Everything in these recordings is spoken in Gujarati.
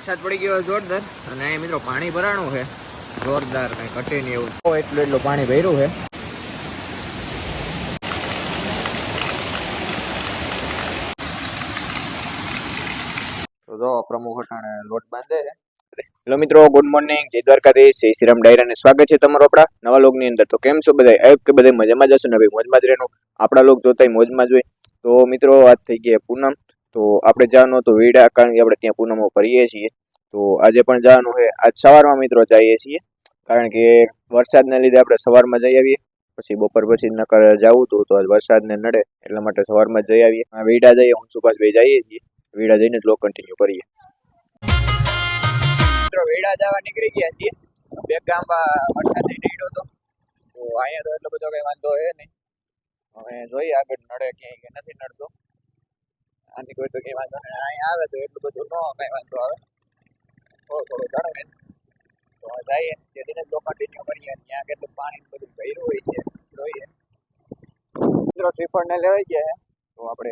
વરસાદ પડી ગયો જોરદાર અને અહીં મિત્રો પાણી ભરાણું છે. જોરદાર કઈ ઘટે નહીં એવું. એટલું એટલું પાણી ભર્યું છે. જો, પ્રમુખ અટાણે લોટ બાંધે હેલો મિત્રો ગુડ મોર્નિંગ જય દ્વારકાધીશ. જય શ્રીરામ ડાયરાને સ્વાગત છે તમારું આપણા નવા લોગની અંદર. તો કેમ છો બધા આપ કે મજામાં જશો ને. ભાઈ મોજમાં જ રહેનું. આપણા લોક જોતા મોજમાં જ હોય. તો મિત્રો આજ થઈ ગયા પૂનમ. તો આપણે જવાનું હતું વીડા, કારણ કે આપણે ત્યાં પૂનમો ફરીએ છીએ. તો આજે પણ જવાનું છે. આજ સવારમાં મિત્રો જઈએ છીએ, કારણ કે વરસાદને લીધે આપણે સવારમાં જઈ આવીએ. પછી બપોર પછી નકર જવું હતું, તો આજ વરસાદને નડે, એટલા માટે સવારમાં જઈ આવીએ. વીડા જઈએ, હું સુભાષ ભાઈ જઈએ છીએ. વીડા જઈને જ લો કન્ટિન્યુ કરીએ. મિત્રો, વેડા જવા નીકળી ગયા છીએ. બે ગામમાં વરસાદ નીકળ્યો હતો. તો અહીંયા તો એટલો બધો કઈ વાંધો છે નહીં. હવે જોઈએ આગળ નડે ક્યાંય નથી નડતો. આની કોઈ તો કઈ વાંધો નહીં. અહીંયા આવે તો એટલું બધું ન કઈ વાંધો આવે. થોડો થોડો જણાવે. તો જઈએ. જેથી તો કન્ટિન્યુ કરીએ. ત્યાં કેટલું પાણી બધું ભર્યું હોય છે. જોઈએ. મિત્રો, શ્રીફળને લેવાઈ ગયા તો આપણે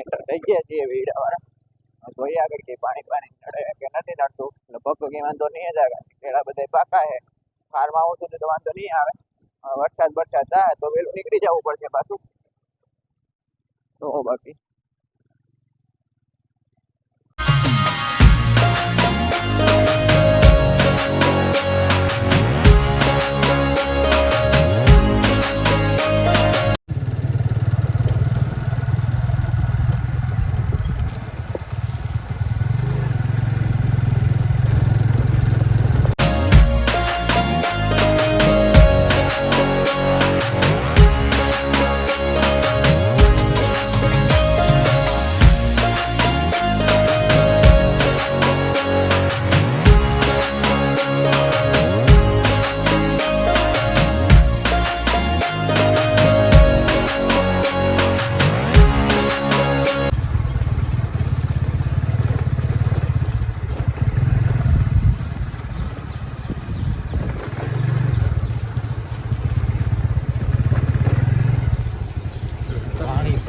એન્ટર થઈ ગયા છીએ વીડાવાળા. જોઈએ આગળ કે પાણી પાણી નડે કે નથી નડતું એટલે પગ કઈ વાંધો નહીં જ આવે. કેળા બધા પાકા છે. ફાર્મ હાઉસ સુધી તો વાંધો નહીં આવે. વરસાદ વરસાદ થાય તો વહેલું નીકળી જવું પડશે પાછું. તો બાકી.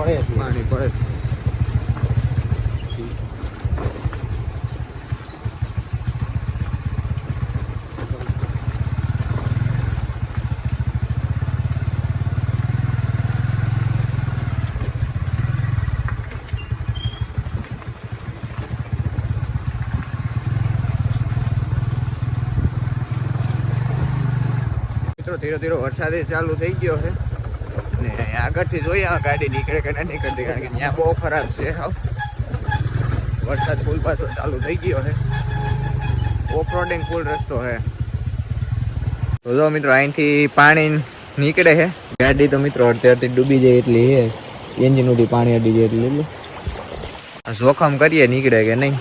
પડે છે પાણી પડે મિત્રો ધીરે ધીરે વરસાદ એ ચાલુ થઈ ગયો છે ને આગળથી જોઈએ, આ ગાડી નીકળે કે ના નીકળતી, કારણ કે ત્યાં બહુ ખરાબ છે વરસાદ ફૂલ પાછો ચાલુ થઈ ગયો છે. ઓફ રોડિંગ ફૂલ રસ્તો છે. તો મિત્રો, અહીંથી પાણી નીકળે છે. ગાડી તો મિત્રો અડધે ડૂબી જાય એટલી છે. એન્જિન ઉડી પાણી અડી જાય એટલી, એટલું. જોખમ કરીએ નીકળે કે નહીં.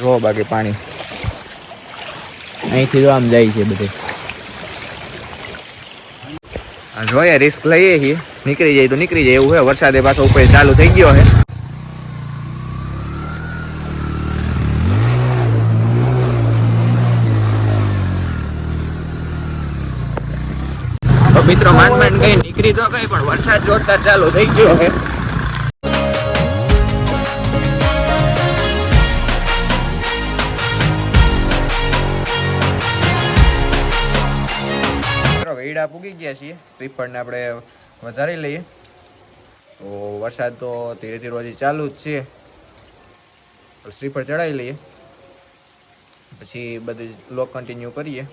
જો બાકી પાણી. અહીંથી જો આમ જાય છે બધે. જોઈએ રિસ્ક લઈએ છીએ. નીકળી જાય તો નીકળી જાય એવું છે. વરસાદે પાછો ઉપર ચાલુ થઈ ગયો છે. મિત્રો, માંડ માંડ કઈ નીકળી તો કઈ, પણ વરસાદ જોરદાર ચાલુ થઈ ગયો છે. વેડા પૂગી ગયા છીએ. શ્રીફળને આપણે વધારી લઈએ. તો વરસાદ તો ધીરે ધીરે હજી ચાલુ જ છે. શ્રીફળ ચડાવી લઈએ. પછી બધું લોક કન્ટિન્યુ કરીએ.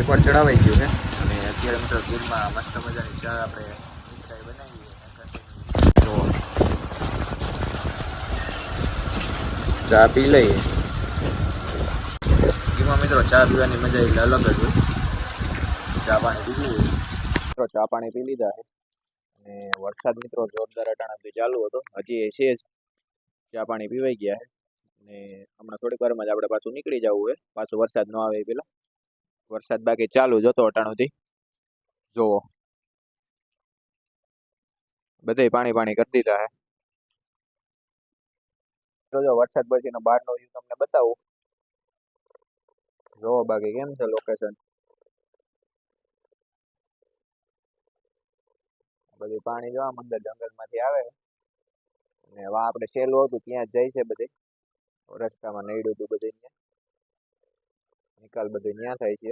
શ્રીફળ ચડાવાઈ ગયું છે. અને અત્યારે મિત્રો દૂધમાં મસ્ત મજાની ચા આપણે મીઠાઈ બનાવીએ તો ચા પી લઈએ. એમાં મિત્રો ચા પીવાની મજા એટલે અલગ જ હોય. ચા પાણી પી લીધું મિત્રો ચા પાણી પી લીધા છે. અને વરસાદ મિત્રો જોરદાર અટાણાથી ચાલુ હતો. હજી એ છે જ. ચા પાણી પીવાઈ ગયા છે. અને હમણાં થોડીક વારમાં જ આપણે પાછું નીકળી જવું હોય. પાછો વરસાદ ન આવે પેલા વરસાદ બાકી ચાલુ જ હતો અટાણુથી જોવો. બધે પાણી પાણી કરી દીધા હે. જો વરસાદ પછીનો બહારનો વ્યૂ તમને બતાવું. જોવો બાકી કેમ છે લોકેશન બધું પાણી જોવા અંદર જંગલમાંથી આવે ને વા આપણે સહેલું હતું, ત્યાં જ જાય છે બધે. રસ્તામાં નડ્યું હતું બધે નિકાલ બધો ન્યા થાય છે.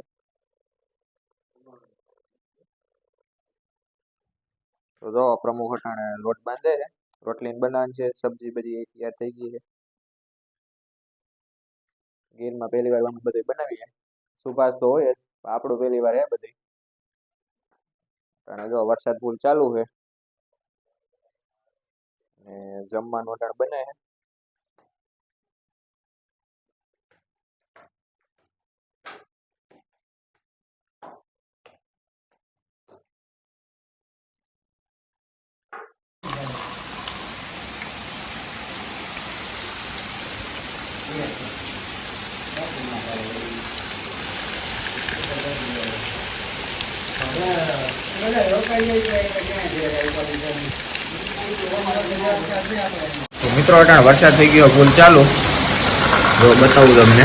તો પ્રમુખ અટાણે લોટ બાંધે રોટલી બનાવવાની છે, સબ્જી બધી તૈયાર થઈ ગઈ છે. ગીરમાં પહેલી વાર બધું બનાવીએ. સુભાષ તો હોય આપણું પહેલી વાર હે બધી. અને જો, વરસાદ ફૂલ ચાલુ છે. ને જમવાનું અટાણ બને. મિત્રો અટાણ વરસાદ થઈ ગયો ફૂલ ચાલુ જો બતાવું તમને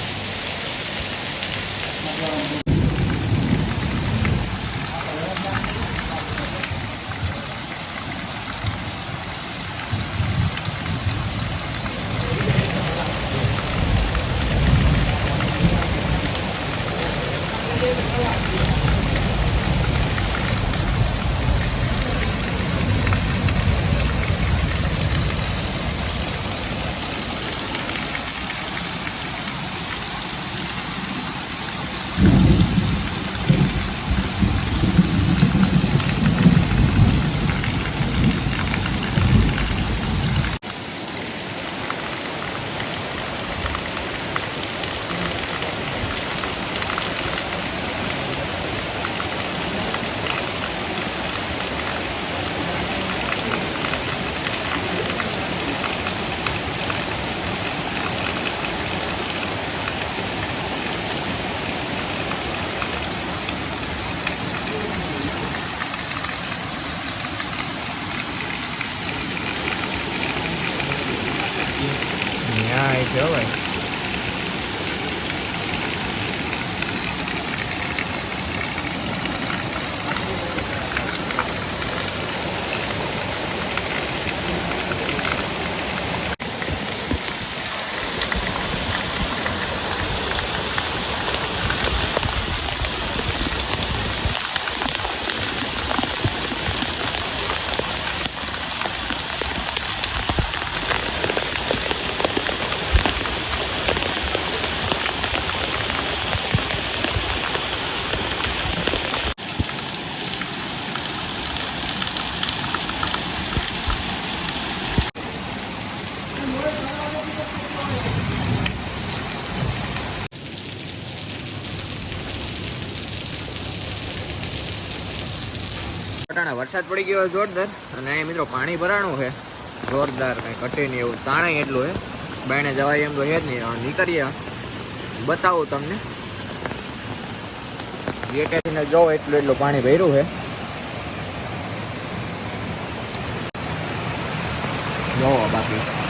અટાણે વરસાદ પડી ગયો જોરદાર, અને અહીંયા મિત્રો પાણી ભરાણું છે. જોરદાર કંઈ ઘટે નહીં એવું, તાણાય એટલું છે. બાયણે જવાય એમ તો છે જ નહીં. નીકળીએ. બતાવું તમને. ગેટેથી જો એટલું એટલું પાણી ભર્યું છે. જોવો બાકી.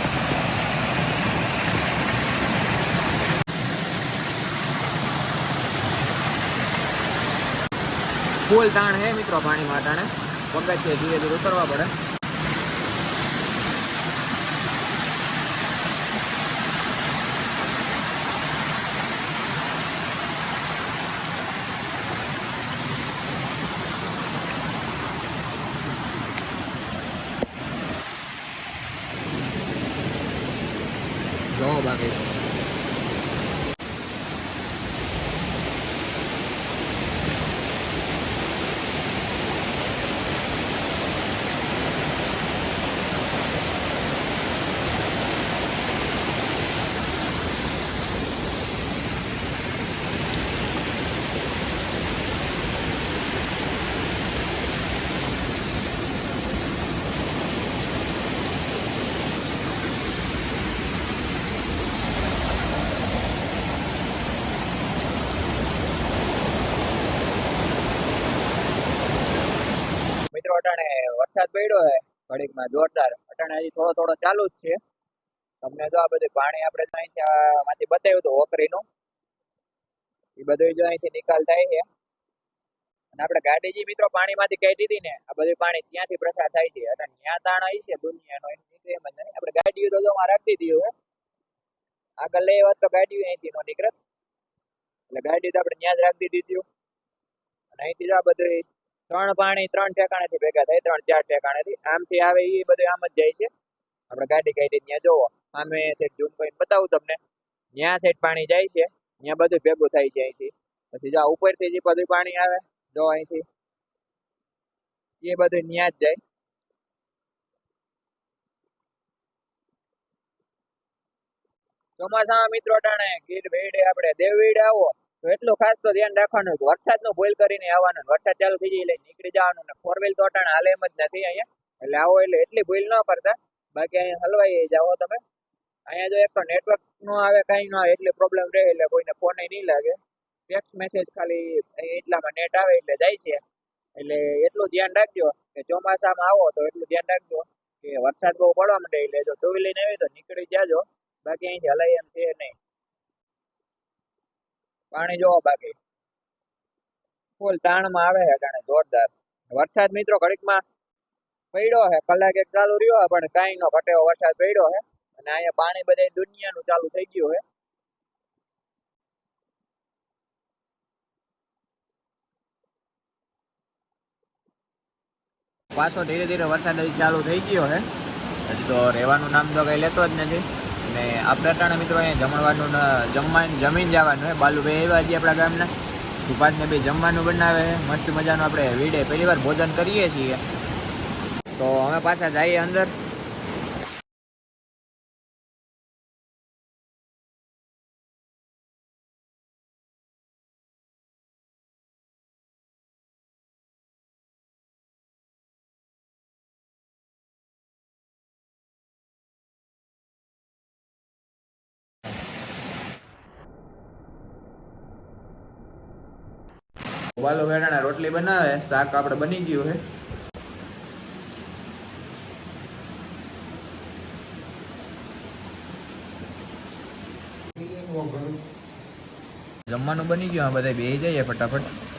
ફૂલ તાણ હે મિત્રો પાણી માટાણે પગજ છે ધીરે ધીરે ઉતરવા પડે. જો બાકી વરસાદ પડ્યો છે ઘડીકમાં જોરદાર. અટાણે હજી થોડો થોડો ચાલુ જ છે. તમને જો આ બધું પાણી આપણે અહીંથી માંથી બતાવ્યું હતું ઓકરીનું એ બધું જો અહીંથી નિકાલ થાય છે. અને આપણે ગાડી મિત્રો પાણીમાંથી કાઢી દીધી ને, આ બધું પાણી ત્યાંથી પ્રસાર થાય છે. અને ત્યાં તાણ આવી છે, દુનિયાનો એમ નીકળે એમ જ નહીં. આપણે ગાડીઓ તો રાખી દીધી હોય. આગળ લઈ વાત તો ગાડીઓ અહીંથી નો નીકળે એટલે ગાડી તો આપણે ત્યાં જ રાખી દીધી અને અહીંથી આ બધું ત્રણ પાણી, ત્રણ ઠેકાણેથી ભેગા થાય, ત્રણ, ચાર ઠેકાણેથી. આમથી આવે એ બધું આમ જ જાય છે. આપણે ગાડી ગાડી ત્યાં જોવો. આમે સેટ ઝૂમ કરીને બતાવું તમને. ત્યાં સેટ પાણી જાય છે. ત્યાં બધું ભેગું થાય છે અહીંથી. પછી જો ઉપર જે બધું પાણી આવે, જો અહીંથી. એ બધું ત્યાં જ જાય. ચોમાસામાં મિત્રો ટાણે ગીર ભેડે આપણે દેવ વેડે આવો. તો એટલું ખાસ તો ધ્યાન રાખવાનું કે વરસાદનું બોલ કરીને આવવાનું. વરસાદ ચાલુ થઈ જાય એટલે નીકળી જવાનું ને ફોર વ્હીલ તો અટાણે એમ જ નથી અહીંયા. એટલે આવો એટલે એટલી ભૂલ ન કરતા. બાકી અહીંયા હલવાઈ જાઓ તમે. અહીંયા જો એક તો નેટવર્ક નો આવે, કાંઈ ન આવે, એટલે પ્રોબ્લેમ રહે એટલે કોઈને ફોન નહીં લાગે. ટેક્સ્ટ મેસેજ ખાલી એટલામાં નેટ આવે એટલે જાય છે. એટલે એટલું ધ્યાન રાખજો કે ચોમાસામાં આવો તો એટલું ધ્યાન રાખજો કે વરસાદ બહુ પડવા માંડે એટલે જો ટુ વ્હીલર આવી તો નીકળી જાજો. બાકી અહીંથી હલાય એમ છે નહીં. પાણી જોવો બાકી. ફૂલ તાણમાં આવે છે જાણે જોરદાર. વરસાદ મિત્રો ઘડીકમાં પડ્યો છે. કલાક એક ચાલુ રહ્યો છે, પણ કાંઈ નો ઘટે વરસાદ પડ્યો છે. અને અહીંયા પાણી બધે દુનિયાનું ચાલુ થઈ ગયું છે. પાછો ધીરે ધીરે વરસાદ ચાલુ થઈ ગયો છે. હજી તો રહેવાનું નામ તો કઈ લેતો જ નથી. અને આપણે ત્રણ મિત્રો અહીંયા જમણવાનું ન- જમવાનું જમીન જવાનું છે બાલુભાઈ આવ્યા છીએ આપણા ગામના. સુભાષને બી જમવાનું બનાવે મસ્ત મજાનું આપણે વીડે, પહેલી વાર ભોજન કરીએ છીએ. તો અમે પાછા જઈએ અંદર. બાલો ભેડાના રોટલી બનાવે, શાક આપણે બની ગયું છે. જમવાનું બની ગયું બધા બે જઈએ ફટાફટ.